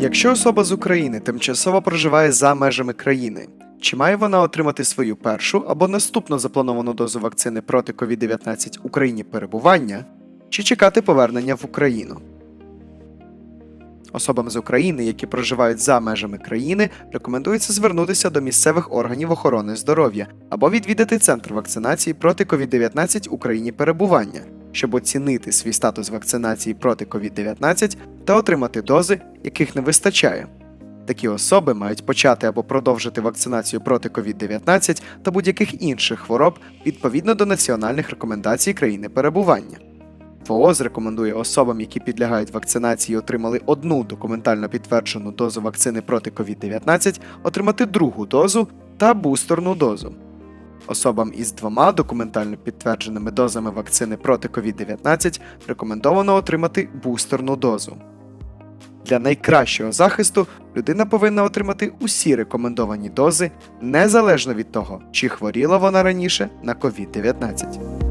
Якщо особа з України тимчасово проживає за межами країни, чи має вона отримати свою першу або наступну заплановану дозу вакцини проти COVID-19 в Україні перебування, чи чекати повернення в Україну? Особам з України, які проживають за межами країни, рекомендується звернутися до місцевих органів охорони здоров'я або відвідати центр вакцинації проти COVID-19 в Україні перебування, щоб оцінити свій статус вакцинації проти COVID-19 та отримати дози, яких не вистачає. Такі особи мають почати або продовжити вакцинацію проти COVID-19 та будь-яких інших хвороб відповідно до національних рекомендацій країни перебування. ФООЗ рекомендує особам, які підлягають вакцинації і отримали одну документально підтверджену дозу вакцини проти COVID-19, отримати другу дозу та бустерну дозу. Особам із двома документально підтвердженими дозами вакцини проти COVID-19 рекомендовано отримати бустерну дозу. Для найкращого захисту людина повинна отримати усі рекомендовані дози незалежно від того, чи хворіла вона раніше на COVID-19.